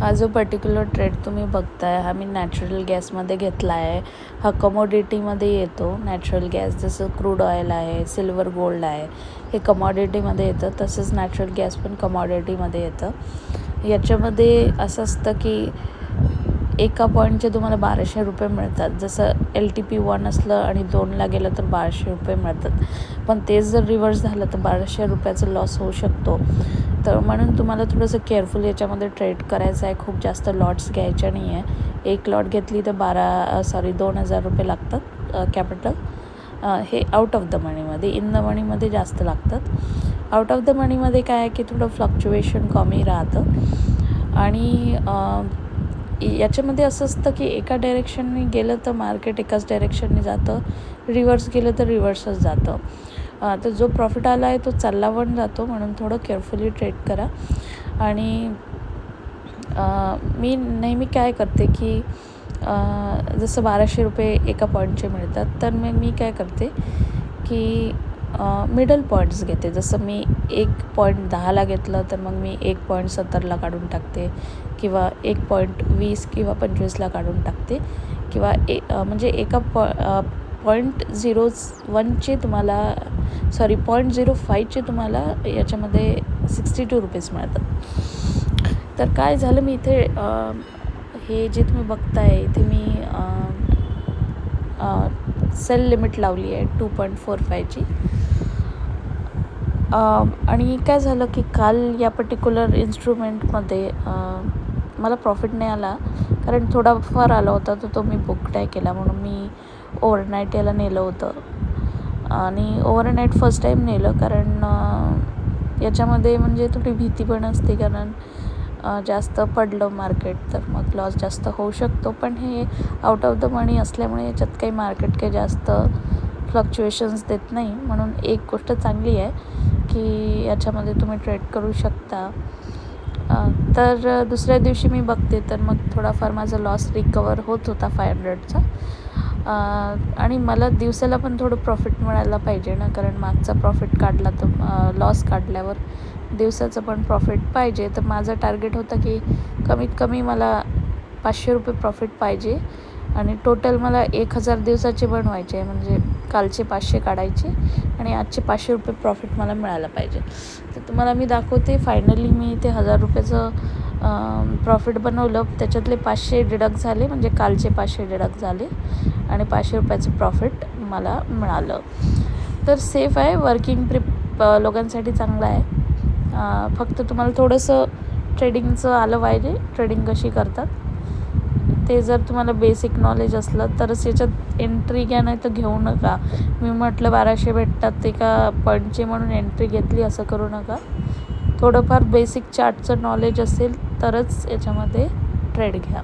हा जो particular trade तुम्ही बघताय हा मी नॅचरल गॅसमध्ये घेतला आहे हा कमोडिटीमध्ये येतो. नॅचरल गॅस जसं क्रूड ऑइल आहे सिल्वर गोल्ड आहे हे कमॉडिटीमध्ये येतं. तसंच नॅचरल गॅस पण कमॉडिटीमध्ये येतं. याच्यामध्ये असं असतं की एका पॉईंटचे तुम्हाला बाराशे रुपये मिळतात. जसं एल टी पी वन असलं आणि दोनला गेलं तर बाराशे रुपये मिळतात. पण तेच जर रिव्हर्स झालं तर बाराशे रुपयाचं लॉस होऊ शकतो. तर म्हणून तुम्हाला थोडंसं केअरफुल याच्यामध्ये ट्रेड करायचं आहे. खूप जास्त लॉट्स घ्यायच्या नाही आहे एक लॉट घेतली तर बारा सॉरी दोन हजार रुपये लागतात कॅपिटल हे आउट ऑफ द मनीमध्ये इन द मनीमध्ये जास्त लागतात. आउट ऑफ द मनीमध्ये काय आहे की थोडं फ्लक्च्युएशन कमी राहतं. आणि याच्यामध्ये असं असतं की एका डायरेक्शनने गेलं तर मार्केट एकाच डायरेक्शनने जातं. रिव्हर्स गेलं तर रिव्हर्सच जातं. तर जो प्रॉफिट आला आहे तो चालला पण जातो म्हणून थोडं केअरफुली ट्रेड करा. आणि मी नेहमी काय करते की जसं बाराशे रुपये एका पॉईंटचे मिळतात तर मग मी काय करते की मिडल पॉईंट्स घेते. जसं मी एक पॉईंट दहाला घेतलं तर मग मी एक पॉईंट सत्तरला काढून टाकते किंवा एक पॉईंट वीस किंवा पंचवीसला काढून टाकते किंवा ए म्हणजे एका पॉ पॉईंट झिरो वनचे तुम्हाला सॉरी पॉईंट झिरो फाईव्हचे तुम्हाला याच्यामध्ये सिक्स्टी टू रुपीज मिळतात. तर काय झालं मी इथे हे जे तुम्ही बघताय इथे मी सेल लिमिट लावली आहे टू पॉईंट फोर फायची आणि काय झालं की काल या पर्टिक्युलर इन्स्ट्रुमेंटमध्ये मला प्रॉफिट नाही आला. कारण थोडाफार आला होता तर तो मी बुक नाही केला. म्हणून मी ओव्हरनाईट याला नेलं होतं. आणि ओव्हरनाईट फर्स्ट टाईम नेलं कारण याच्यामध्ये म्हणजे थोडी भीती पण असते. कारण जास्त पडलं मार्केट तर मग लॉस जास्त होऊ शकतो. पण हे आउट ऑफ द मनी असल्यामुळे याच्यात काही मार्केट काही जास्त फ्लक्च्युएशन्स देत नाही. म्हणून एक गोष्ट चांगली आहे. की याच्यामध्ये तुम्ही ट्रेड करू शकता. तर दुसऱ्या दिवशी मी बघते तर मग थोडाफार माझा लॉस रिकवर होत होता फाय हंड्रेडचा आणि मला दिवसाला पण थोडं प्रॉफिट मिळायला पाहिजे ना कारण मागचा प्रॉफिट काढला तर लॉस काढल्यावर दिवसाचं पण प्रॉफिट पाहिजे. तर माझं टार्गेट होतं की कमीत कमी मला पाचशे रुपये प्रॉफिट पाहिजे. आणि टोटल मला एक हजार दिवसाचे बनवायचे आहे. म्हणजे कालचे पाचशे काढायचे आणि आजचे पाचशे रुपये प्रॉफिट मला मिळालं पाहिजे. तर तुम्हाला मी दाखवते. फायनली मी ते हजार रुपयाचं प्रॉफिट बनवलं. त्याच्यातले पाचशे डिडक्ट झाले. म्हणजे कालचे पाचशे डिडक्ट झाले. आणि पाचशे रुपयाचं प्रॉफिट मला मिळालं. तर सेफ आहे. वर्किंग प्रिप लोकांसाठी चांगलं आहे. फक्त तुम्हाला थोडंसं ट्रेडिंगचं आलं पाहिजे. ट्रेडिंग कशी करतात. ते जर तुम्हाला बेसिक नॉलेज असलं तरच याच्यात एंट्री घ्या नाही तर घेऊ नका. मी म्हटलं बाराशे भेटतात ते का पॉईंटचे म्हणून एंट्री घेतली असं करू नका. थोडंफार बेसिक चार्टचं नॉलेज असेल तरच याच्यामध्ये ट्रेड घ्या.